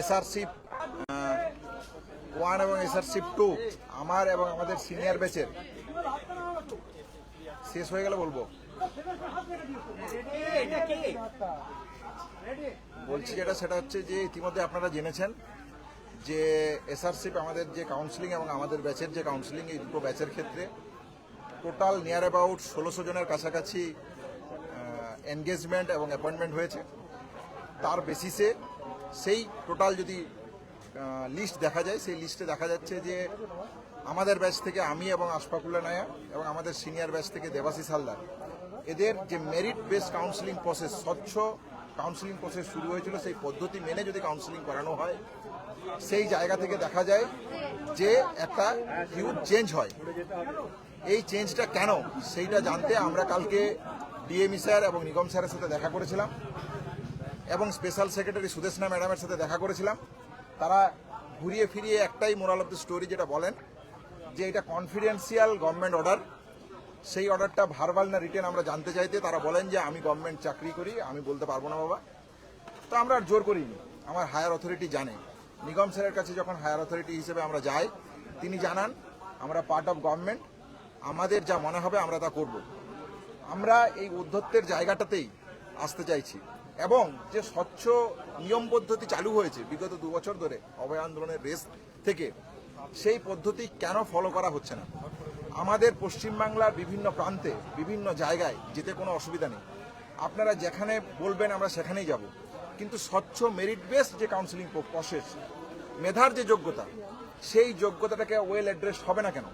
এসআরশিপ one এবং এসআরশিপ two আমার এবং আমাদের সিনিয়র ব্যাচের শেষ হয়ে গেলে বলব? বলছি যেটা, সেটা হচ্ছে যে ইতিমধ্যে আপনারা জেনেছেন যে এসআরশিপ আমাদের যে কাউন্সিলিং এবং আমাদের ব্যাচের যে কাউন্সিলিং এই দুটো ব্যাচের ক্ষেত্রে টোটাল নিয়ার অ্যাবাউট ষোলোশো জনের কাছাকাছি এনগেজমেন্ট এবং অ্যাপয়েন্টমেন্ট হয়েছে। তার বেসিসে সেই টোটাল যদি লিস্ট দেখা যায়, সেই লিস্টে দেখা যাচ্ছে যে আমাদের ব্যাচ থেকে আমি এবং আশফাকুল্লা নায়া এবং আমাদের সিনিয়র ব্যাচ থেকে দেবাশিস হালদার। এদের যে মেরিট বেস কাউন্সিলিং প্রসেস স্বচ্ছ কাউন্সিলিং প্রসেস শুরু হয়েছিল, সেই পদ্ধতি মেনে যদি কাউন্সিলিং করানো হয়, সেই জায়গা থেকে দেখা যায় যে একটা হিউজ চেঞ্জ হয়। এই চেঞ্জটা কেন? সেইটা জানতে আমরা কালকে ডিএমই স্যার এবং নিগম স্যারের সাথে দেখা করেছিলাম। এবং স্পেশাল সেক্রেটারি সুদেশনা ম্যাডামের সাথে দেখা করেছিলাম। তারা ঘুরিয়ে ফিরিয়ে একটাই মোরাল অফ দ্য স্টোরি যেটা বলেন, যে এটা কনফিডেন্সিয়াল গভর্নমেন্ট অর্ডার সেই অর্ডারটা ভারবাল না রিটেন আমরা জানতে চাইতে, তারা বলেন যে আমি গভর্নমেন্ট চাকরি করি, আমি বলতে পারব না বাবা। তো আমরা আর জোর করিনি। আমার হায়ার অথরিটি জানে। নিগম স্যারের কাছে যখন হায়ার অথরিটি হিসেবে আমরা যাই, তিনি জানান, আমরা পার্ট অফ গভর্নমেন্ট আমাদের যা মনে হবে আমরা তা করব। আমরা এই উদ্ধত্বের জায়গাটাতেই আসতে চাইছি। এবং যে স্বচ্ছ নিয়ম পদ্ধতি চালু হয়েছে বিগত দু বছর ধরে অভয় আন্দোলনের রেস থেকে, সেই পদ্ধতি কেন ফলো করা হচ্ছে না? আমাদের পশ্চিমবাংলার বিভিন্ন প্রান্তে, বিভিন্ন জায়গায় যেতে কোনো অসুবিধা নেই। আপনারা যেখানে বলবেন আমরা সেখানেই যাব। কিন্তু স্বচ্ছ মেরিট বেসড যে কাউন্সিলিং প্রসেস মেধার যে যোগ্যতা, সেই যোগ্যতাটাকে ওয়েল অ্যাড্রেস হবে না কেন?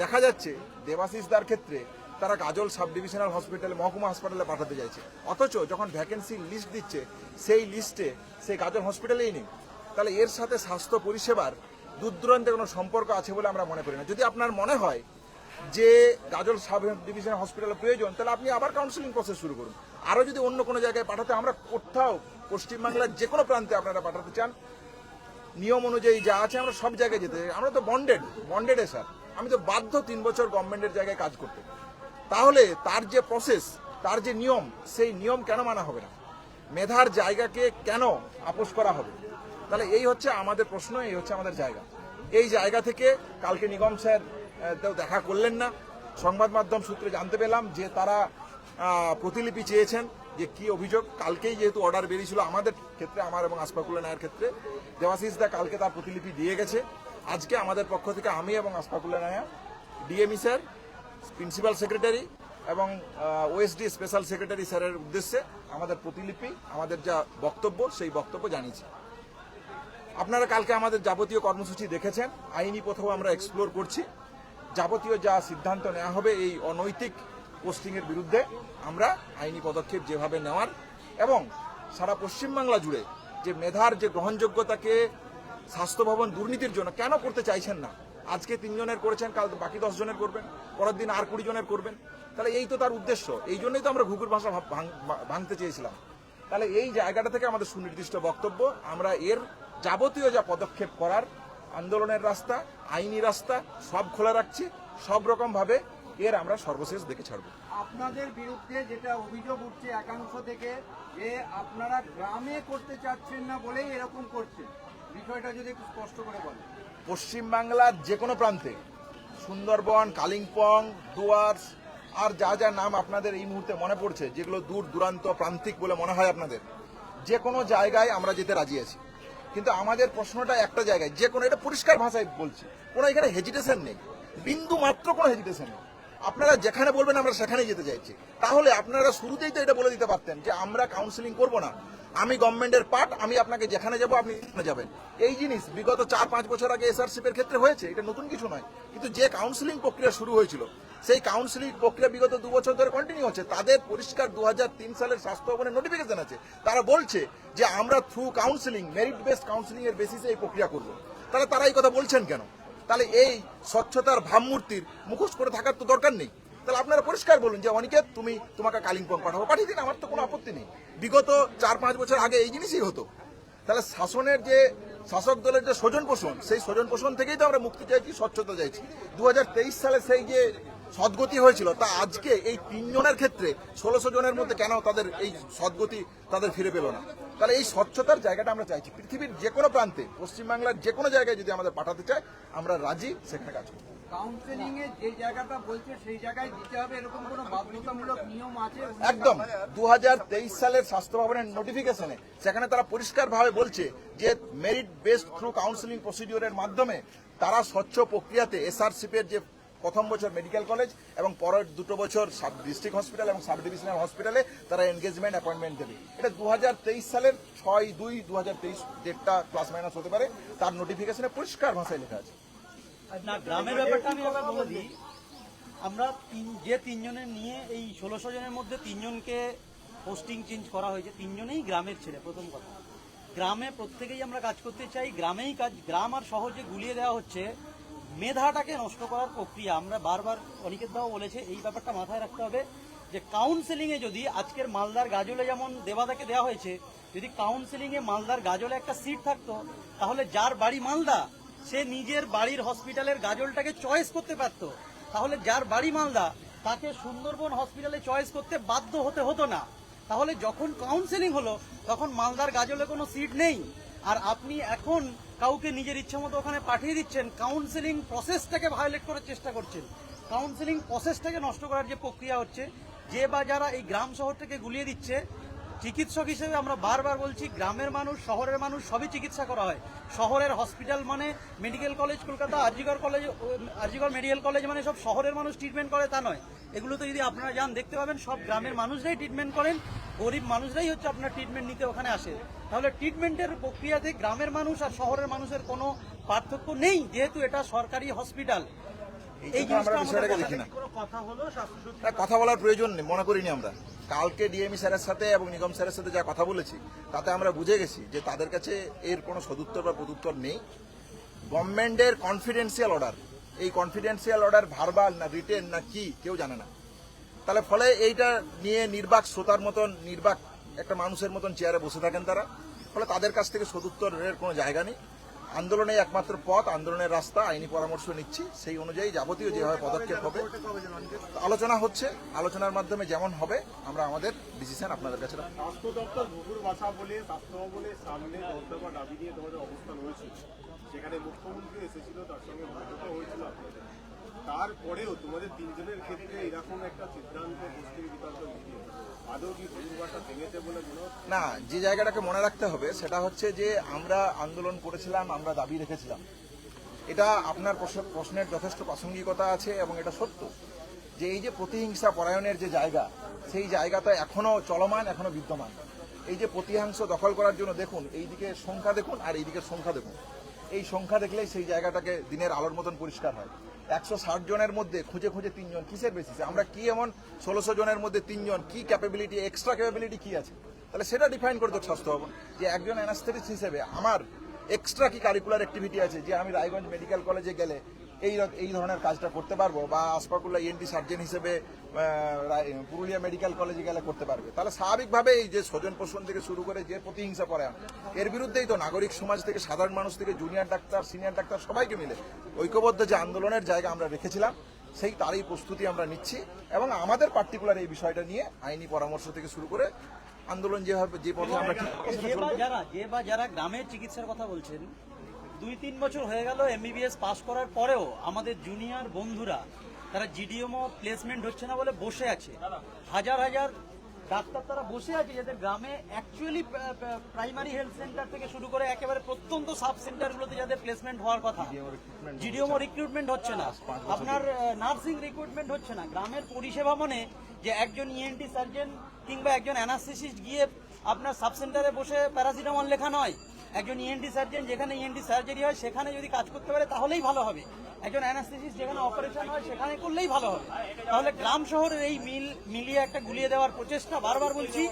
দেখা যাচ্ছে দেবাশিসদার ক্ষেত্রে তারা গাজল সাব ডিভিশনাল হসপিটালে, মহকুমা হাসপাতালে পাঠাতে চাইছে অথচ যখন ভ্যাকেন্সি লিস্ট দিচ্ছে, সেই লিস্টে সেই গাজল হসপিটালেই নেই। তাহলে এর সাথে স্বাস্থ্য পরিষেবার দূরদূরান্তে কোনো সম্পর্ক আছে বলে আমরা মনে করি না। যদি আপনার মনে হয় যে গাজল সাব ডিভিশনাল হসপিটালে প্রয়োজন, তাহলে আপনি আবার কাউন্সিলিং প্রসেস শুরু করুন। আরও যদি অন্য কোনো জায়গায় পাঠাতে আমরা কোথাও পশ্চিমবাংলার যে কোনো প্রান্তে আপনারা পাঠাতে চান, নিয়ম অনুযায়ী যা আছে আমরা সব জায়গায় যেতে। আমরা তো বন্ডেড বন্ডেডে স্যার আমি তো বাধ্য তিন বছর গভর্নমেন্টের জায়গায় কাজ করতে। তাহলে তার যে প্রসেস তার যে নিয়ম, সেই নিয়ম কেন মানা হবে না? মেধার জায়গাকে কেন আপোষ করা হবে? তাহলে এই হচ্ছে আমাদের প্রশ্ন, এই হচ্ছে আমাদের জায়গা। এই জায়গা থেকে কালকে নিগম স্যার দেখা করলেন না। সংবাদ মাধ্যম সূত্রে জানতে পেলাম যে তারা প্রতিলিপি চেয়েছেন যে কি অভিযোগ। কালকেই যেহেতু অর্ডার বেরিয়েছিল আমাদের ক্ষেত্রে, আমার এবং আসফাকুল্লা নায়ের ক্ষেত্রে, দেবাশিস দা কালকে তার প্রতিলিপি দিয়ে গেছে। আজকে আমাদের পক্ষ থেকে আমি এবং Asfakulla Naiya DME sir principal secretary এবং ওএসডি স্পেশাল সেক্রেটারি স্যারের উদ্দেশ্যে আমাদের প্রতিলিপি, আমাদের যা বক্তব্য, সেই বক্তব্য জানিয়েছি। আপনারা কালকে আমাদের যাবতীয় কর্মসূচি দেখেছেন, আইনি পথেও আমরা এক্সপ্লোর করছি। যাবতীয় যা সিদ্ধান্ত নেওয়া হবে এই অনৈতিক পোস্টিংয়ের বিরুদ্ধে আমরা আইনি পদক্ষেপ যেভাবে নেওয়ার এবং সারা পশ্চিমবাংলা জুড়ে যে মেধার যে গ্রহণযোগ্যতাকে স্বাস্থ্য ভবন দুর্নীতির জন্য কেন করতে চাইছেন না আজকে তিনজনের করেছেন, কাল বাকি দশ জনের করবেন, পরের দিন আর কুড়ি জনের করবেন। তাহলে এই তো তার উদ্দেশ্য। এই জন্যই তো আমরা ঘুঘুর ভাষা ভাঙতে চেয়েছিলাম। তাহলে এই জায়গাটা থেকে আমাদের সুনির্দিষ্ট বক্তব্য। আমরা এর যাবতীয় যা পদক্ষেপ করার, আন্দোলনের রাস্তা, আইনি রাস্তা, সব খোলা রাখছি। সব রকম ভাবে এর আমরা সর্বশেষ দেখে ছাড়ব। আপনাদের বিরুদ্ধে যেটা অভিযোগ উঠছে একাংশ থেকে, যে আপনারা গ্রামে করতে চাচ্ছেন না বলেই এরকম করছেন। বিষয়টা যদি একটু স্পষ্ট করে বলেন। পশ্চিমবাংলার যে কোনো প্রান্তে। সুন্দরবন, কালিম্পং ডুয়ার্স আর যা যা নাম আপনাদের এই মুহূর্তে মনে পড়ছে, যেগুলো দূর দূরান্ত প্রান্তিক বলে মনে হয় আপনাদের যে কোনো জায়গায় আমরা যেতে রাজি আছি। কিন্তু আমাদের প্রশ্নটা একটা জায়গায় যে কোনো এটা পরিষ্কার ভাষায় বলছি, কোনো এখানে হেজিটেশন নেই। বিন্দু মাত্র কোনো হেজিটেশন নেই। আপনারা যেখানে বলবেন আমরা সেখানেই যেতে চাইছি। তাহলে আপনারা শুরুতেই তো এটা বলে দিতে পারতেন যে আমরা কাউন্সিলিং করব না। আমি গভর্নমেন্টের পার্ট আমি আপনাকে যেখানে যাব, আপনি সেখানে যাবেন। এই জিনিস বিগত চার পাঁচ বছর আগে এসআরসিপের ক্ষেত্রে হয়েছে, এটা নতুন কিছু নয়। কিন্তু যে কাউন্সিলিং প্রক্রিয়া শুরু হয়েছিল, সেই কাউন্সিলিং প্রক্রিয়া বিগত দু বছর ধরে কন্টিনিউ হচ্ছে। তাদের পরিষ্কার দু হাজার তিন সালের স্বাস্থ্য ভবনের নোটিফিকেশন আছে। তারা বলছে যে আমরা through counselling merit based counselling এর বেসিসে এই প্রক্রিয়া করব। তাহলে তারা এই কথা বলছেন কেন? তাহলে এই স্বচ্ছতার ভাবমূর্তির মুখোশ করে থাকার তো দরকার নেই। তাহলে আপনারা পরিষ্কার বলুন যে, অনিকেত, তুমি তোমাকে কালিম্পং পাঠাবো। পাঠিয়ে দিন, আমার তো কোনো আপত্তি নেই। বিগত চার পাঁচ বছর আগে এই জিনিসই হতো। তাহলে শাসনের যে, শাসক দলের যে স্বজন পোষণ সেই স্বজন পোষণ থেকেই তো আমরা মুক্তি চাইছি, স্বচ্ছতা চাইছি। দুহাজার তেইশ সালে সেই যে সদ্গতি হয়েছিল তা আজকে এই তিনজনের ক্ষেত্রে ষোলোশো জনের মধ্যে কেন তাদের এই সদ্গতি তাদের ফিরে পেল না? তাহলে এই স্বচ্ছতার জায়গাটা আমরা চাইছি। পৃথিবীর যে কোনো প্রান্তে পশ্চিমবাংলার যে কোনো জায়গায় যদি আমাদের পাঠাতে চায় আমরা রাজি সেখানে কাজ করব। কাউন্সেলিং এ যে জায়গাটা বলছে সেই জায়গায় দিতে হবে এরকম কোনো বাধ্যতামূলক নিয়ম আছে? একদম। দু হাজার তেইশ সালের স্বাস্থ্য ভবনের নোটিফিকেশনে সেখানে তারা পরিষ্কারভাবে বলছে যে মেরিট বেসড থ্রু কাউন্সিলিং প্রসিডিওরের মাধ্যমে তারা স্বচ্ছ প্রক্রিয়াতে এসআরসিপের যে প্রথম বছর মেডিকেল কলেজ এবং পরের দুটো বছর সাব ডিস্ট্রিক্ট হসপিটাল এবং সাব ডিভিশনাল হসপিটালে তারা এনগেজমেন্ট অ্যাপয়েন্টমেন্ট দেবে। এটা দুহাজার তেইশ সালের ছয় দুই দু হাজার তেইশ ডেটটা প্লাস মাইনাস হতে পারে। তার নোটিফিকেশনে পরিষ্কার ভাষায় লেখা আছে। না, গ্রামের ব্যাপারটা আমি বলে দিই। আমরা যে তিনজনের নিয়ে এই ষোলোশো জনের মধ্যে তিনজনকে পোস্টিং চেঞ্জ করা হয়েছে, তিনজনেই গ্রামের ছেলে, প্রথম কথা। গ্রামে প্রত্যেকেই আমরা কাজ করতে চাই। গ্রামেই কাজ গ্রাম আর সহজে গুলিয়ে দেওয়া হচ্ছে মেধাটাকে নষ্ট করার প্রক্রিয়া। আমরা বারবার অনিকেত দাও বলেছে, এই ব্যাপারটা মাথায় রাখতে হবে যে কাউন্সেলিং এ যদি আজকের মালদার গাজলে যেমন দেবাদাকে দেওয়া হয়েছে, যদি কাউন্সেলিং এ মালদার গাজলে একটা সিট থাকতো, তাহলে যার বাড়ি মালদা, সে নিজের বাড়ির হসপিটালের গাজলটাকে চয়েস করতে পারত। তাহলে যার বাড়ি মালদা, তাকে সুন্দরবন হসপিটালে চয়েস করতে বাধ্য হতে হতো না। তাহলে যখন কাউন্সেলিং হলো, তখন মালদার গাজলে কোনো সিট নেই। আর আপনি এখন কাউকে নিজের ইচ্ছা মতো ওখানে পাঠিয়ে দিচ্ছেন কাউন্সেলিং প্রসেসটাকে ভায়োলেট করার চেষ্টা করছেন। কাউন্সেলিং প্রসেসটাকে নষ্ট করার যে প্রক্রিয়া হচ্ছে, যে বা যারা এই গ্রাম শহরটাকে গুলিয়ে দিচ্ছে, চিকিৎসক হিসেবে আমরা বারবার বলছি, গ্রামের মানুষ, শহরের মানুষ সবই চিকিৎসা করা হয়। শহরের হসপিটাল মানে medical college Kolkata আরজিগর college আরজিগর medical college মানে সব শহরের মানুষ ট্রিটমেন্ট করে, তা নয়। এগুলোতে যদি আপনারা যান, দেখতে পাবেন সব গ্রামের মানুষরাই ট্রিটমেন্ট করেন, গরিব মানুষরাই হচ্ছে আপনার ট্রিটমেন্ট নিতে ওখানে আসে। তাহলে ট্রিটমেন্টের প্রক্রিয়াতে গ্রামের মানুষ আর শহরের মানুষের কোনো পার্থক্য নেই যেহেতু এটা সরকারি হসপিটাল এই জন্য আমরা দেখি না। কথা হলো কথা বলার প্রয়োজন নেই মনে করিনি আমরা। কালকে ডিএমই স্যারের সাথে এবং নিগম স্যারের সাথে যা কথা বলেছি তাতে আমরা বুঝে গেছি যে তাদের কাছে এর কোনো সদুত্তর বা প্রদুত্তর নেই। গভর্নমেন্টের কনফিডেন্সিয়াল অর্ডার এই কনফিডেন্সিয়াল অর্ডার ভার্বাল না রিটেন না কি কেউ জানে না। তাহলে ফলে এইটা নিয়ে নির্বাক শ্রোতার মতন নির্বাক একটা মানুষের মতন চেয়ারে বসে থাকেন তারা। ফলে তাদের কাছ থেকে সদুত্তরের কোনো জায়গা নেই। আন্দোলনে একমাত্র পথ, আন্দোলনের রাস্তা, আইনি পরামর্শ নিচ্ছি। সেই অনুযায়ী যাবতীয় যেভাবে পদক্ষেপ হবে, আলোচনা হচ্ছে। আলোচনার মাধ্যমে যেমন হবে, আমরা আমাদের ডিসিশন আপনাদের কাছে বলে সেখানে তার সঙ্গে তারপরেও তোমাদের তিনজনের ক্ষেত্রে এরকম একটা সিদ্ধান্ত মুসলিম বিতর্ক না, যে জায়গাটাকে মনে রাখতে হবে সেটা হচ্ছে যে আমরা আন্দোলন করেছিলাম, আমরা দাবি রেখেছিলাম। এটা আপনার প্রশ্ন- প্রশ্নের যথেষ্ট প্রাসঙ্গিকতা আছে এবং এটা সত্য যে এই যে প্রতিহিংসা পরায়ণের যে জায়গা, সেই জায়গাটা এখনও চলমান, এখনও বিদ্যমান। এই যে প্রতিহাংশ দখল করার জন্য দেখুন এই দিকে সংখ্যা দেখুন আর এই দিকের সংখ্যা দেখুন। এই সংখ্যা দেখলেই সেই জায়গাটাকে দিনের আলোর মতন পরিষ্কার হয়। একশো ষাট জনের মধ্যে খুঁজে খুঁজে তিনজন কিসের বেসিসে আমরা কি এমন ষোলোশো জনের মধ্যে তিনজন, কি ক্যাপাবিলিটি এক্সট্রা ক্যাপাবিলিটি কি আছে? তাহলে সেটা ডিফাইন করে হবে স্বাস্থ্য ভবন। যে একজন অ্যানাস্থেটিস্ট হিসেবে আমার এক্সট্রা কি কারিকুলার অ্যাক্টিভিটি আছে? যে আমি রায়গঞ্জ মেডিকেল কলেজে গেলে এই এই ধরনের কাজটা করতে পারব বা আসপাকুল্লা ইএনটি সার্জন হিসেবে পুরুলিয়া মেডিকেল কলেজে গেলে করতে পারবে তাহলে স্বাভাবিকভাবে এই যে স্বজন পোষণ থেকে শুরু করে যে প্রতিহিংসা করে এর বিরুদ্ধেই তো নাগরিক সমাজ থেকে সাধারণ মানুষ থেকে জুনিয়র ডাক্তার সিনিয়র ডাক্তার সবাইকে মিলে ঐক্যবদ্ধ যে আন্দোলনের জায়গা আমরা রেখেছিলাম সেই তারই প্রস্তুতি আমরা নিচ্ছি এবং আমাদের পার্টিকুলার এই বিষয়টা নিয়ে আইনি পরামর্শ থেকে শুরু করে আন্দোলন যেভাবে যে পথে আমরা। যারা যে বা যারা গ্রামের চিকিৎসার কথা বলছেন দুই তিন বছর হয়ে গেল এমবিবিএস পাস করার পরেও আমাদের জুনিয়র বন্ধুরা তারা জিডিএমও প্লেসমেন্ট হচ্ছে না বলে বসে আছে। হাজার হাজার ডাক্তার তারা বসে আছে যাদের গ্রামে অ্যাকচুয়ালি প্রাইমারি হেলথ সেন্টার থেকে শুরু করে একেবারে প্রত্যন্ত সাব সেন্টারগুলোতে যাদের প্লেসমেন্ট হওয়ার কথা জিডিএমও রিক্রুটমেন্ট হচ্ছে না। আপনার নার্সিং রিক্রুটমেন্ট হচ্ছে না। গ্রামের পরিষেবা মানে যে একজন ইএনটি সার্জন কিংবা একজন অ্যানাস্থেসিস্ট গিয়ে আপনার সাব সেন্টারে বসে প্যারাসিটামল লেখা নয়। একজন ইএনটি সার্জন যেখানে ইএনটি সার্জারি হয়, সেখানে যদি কাজ করতে পারে, তাহলেই ভালো হবে। একজন অ্যানাস্থেসিস যেখানে অপারেশন হয়, সেখানে করলেই ভালো হবে। তাহলে গ্রাম শহরের এই মিল, মিলিয়ে একটা গুলিয়ে দেওয়ার প্রচেষ্টা বারবার বলছি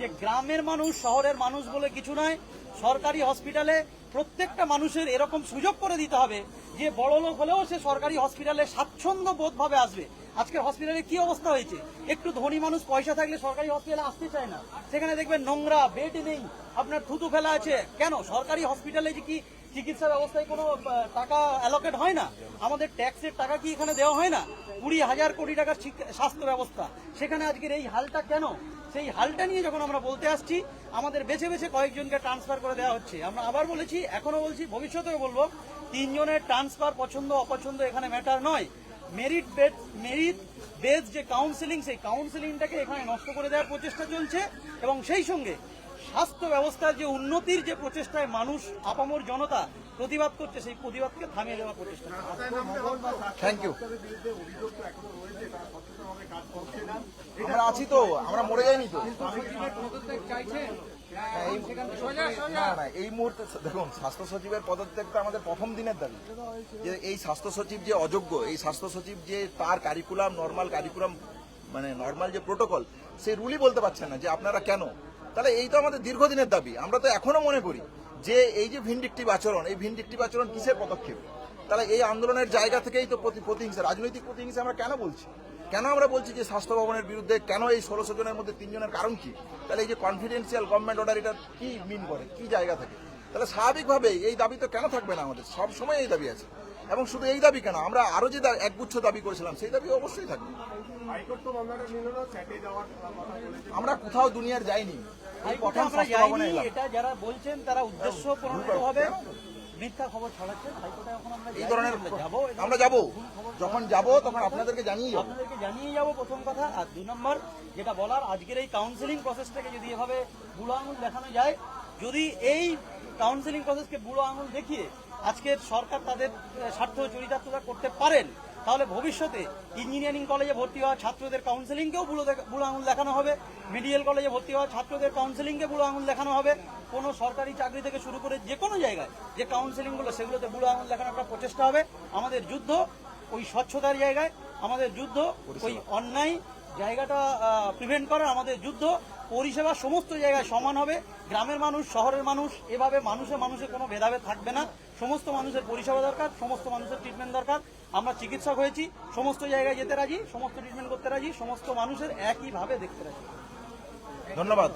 যে, গ্রামের মানুষ, শহরের মানুষ বলে কিছু নয়। সরকারি হসপিটালে প্রত্যেকটা মানুষের এরকম সুযোগ করে দিতে হবে যে বড় লোক হলেও সে সরকারি হসপিটালে স্বাচ্ছন্দ্য বোধভাবে আসবে। আজকের হসপিটালে কি অবস্থা হয়েছে? একটু ধনী মানুষ পয়সা থাকলে সরকারি হসপিটালে আসতে চায় না। সেখানে দেখবেন নোংরা বেড নেই, আপনার থুতু ফেলা আছে। কেন? সরকারি হসপিটালে যে কি চিকিৎসা ব্যবস্থায় কোনো টাকা অ্যালোকেট হয় না? আমাদের ট্যাক্সের টাকা কি এখানে দেওয়া হয় না? কুড়ি হাজার কোটি টাকার স্বাস্থ্য ব্যবস্থা। সেখানে আজকের এই হালটা কেন? সেই হালটা নিয়ে যখন আমরা বলতে আসছি, আমাদের বেছে বেছে কয়েকজনকে ট্রান্সফার করে দেওয়া হচ্ছে। আমরা আবার বলেছি এখনও বলছি, ভবিষ্যতেও বলব, তিনজনের ট্রান্সফার পছন্দ, অপছন্দ এখানে ম্যাটার নয়। মেরিট বেড মেরিট বেস যে কাউন্সিলিং সেই কাউন্সিলিংটাকে এখানে নষ্ট করে দেওয়ার প্রচেষ্টা চলছে এবং সেই সঙ্গে স্বাস্থ্য ব্যবস্থার যে উন্নতির যে প্রচেষ্টায় মানুষ, আপামর জনতা প্রতিবাদ করছে সেই প্রতিবাদকে থামিয়ে দেওয়ার প্রচেষ্টা। থ্যাংক ইউ তো আমরা আছি তো আমরা মরে যাইনি তো। পদত্যাগ হ্যাঁ, এই- না না এই মুহূর্তে দেখুন স্বাস্থ্য সচিবের পদত্যাগটা আমাদের প্রথম দিনের দাবি। যে এই স্বাস্থ্য সচিব যে অযোগ্য এই স্বাস্থ্য সচিব যে তার কারিকুলাম নর্মাল কারিকুলাম মানে নর্মাল যে প্রোটোকল সেই রুলই বলতে পারছেন না যে আপনারা কেন? তাহলে এই তো আমাদের দীর্ঘদিনের দাবি আমরা তো এখনও মনে করি। যে এই যে ভিন্ডিকটিভ আচরণ, এই ভিন্ডিকটিভ আচরণ কিসের পদক্ষেপ? তাহলে এই আন্দোলনের জায়গা থেকেই তো প্রতি- প্রতিহিংসা, রাজনৈতিক প্রতিহিংসা আমরা কেন বলছি? কেন আমরা বলছি যে স্বাস্থ্য ভবনের বিরুদ্ধে কেন এই ষোলোশো জনের মধ্যে তিনজনের কারণ কি? তাহলে এই যে কনফিডেন্সিয়াল গভর্নমেন্ট অর্ডার এটা কি মিন করে? কি জায়গা থাকে? তাহলে স্বাভাবিকভাবেই এই দাবি তো কেন থাকবে না আমাদের? সবসময় এই দাবি আছে। এবং শুধু এই দাবি কেন? আমরা আরও যে একগুচ্ছ দাবি করেছিলাম সেই দাবি অবশ্যই থাকবে। হাইকোর্ট তো মামলাটা নিল না চ্যাটে যাওয়ার কথা বলেছে। আমরা কোথাও দুনিয়ার যাইনি। এই আমরা যাইনি এটা যারা বলছেন তারা উদ্দেশ্য হবে। আমরা এই ধরনের আমরা যাব যখন যাব তখন আপনাদেরকে জানিয়ে যাব। আপনাদেরকে জানিয়ে যাব প্রথম কথা। আর দুই নম্বর যেটা বলার আজকের এই কাউন্সিলিং প্রসেসটাকে যদি এভাবে বুড়ো আঙুল দেখানো যায় যদি এই কাউন্সিলিং প্রসেসকে বুড়ো আঙুল দেখিয়ে আজকের সরকার তাদের স্বার্থ চরিতার্থতা করতে পারেন তাহলে ভবিষ্যতে ইঞ্জিনিয়ারিং কলেজে ভর্তি হওয়া ছাত্রদের কাউন্সেলিংকেও বুড়ো বুড়ো আঙুল দেখানো হবে। মেডিকেল কলেজে ভর্তি হওয়া ছাত্রদের কাউন্সিলিংকে বুড়ো আঙুল দেখানো হবে। কোনো সরকারি চাকরি থেকে শুরু করে যে কোনো জায়গায় যে কাউন্সিলিংগুলো সেগুলোতে বুড়ো আঙুল দেখানোর একটা প্রচেষ্টা হবে। আমাদের যুদ্ধ ওই স্বচ্ছতার জায়গায় আমাদের যুদ্ধ ওই অন্যায় জায়গাটা প্রিভেন্ট করার আমাদের যুদ্ধ। পরিষেবা সমস্ত জায়গায় সমান হবে। গ্রামের মানুষ শহরের মানুষ এভাবে মানুষে মানুষে কোনো ভেদাভেদ থাকবে না। সমস্ত মানুষের পরিষেবা দরকার, সমস্ত মানুষের ট্রিটমেন্ট দরকার। আমরা চিকিৎসক হয়েছি, সমস্ত জায়গায় যেতে রাজি, সমস্ত ট্রিটমেন্ট করতে রাজি, সমস্ত মানুষের একইভাবে দেখতে রাজি। ধন্যবাদ।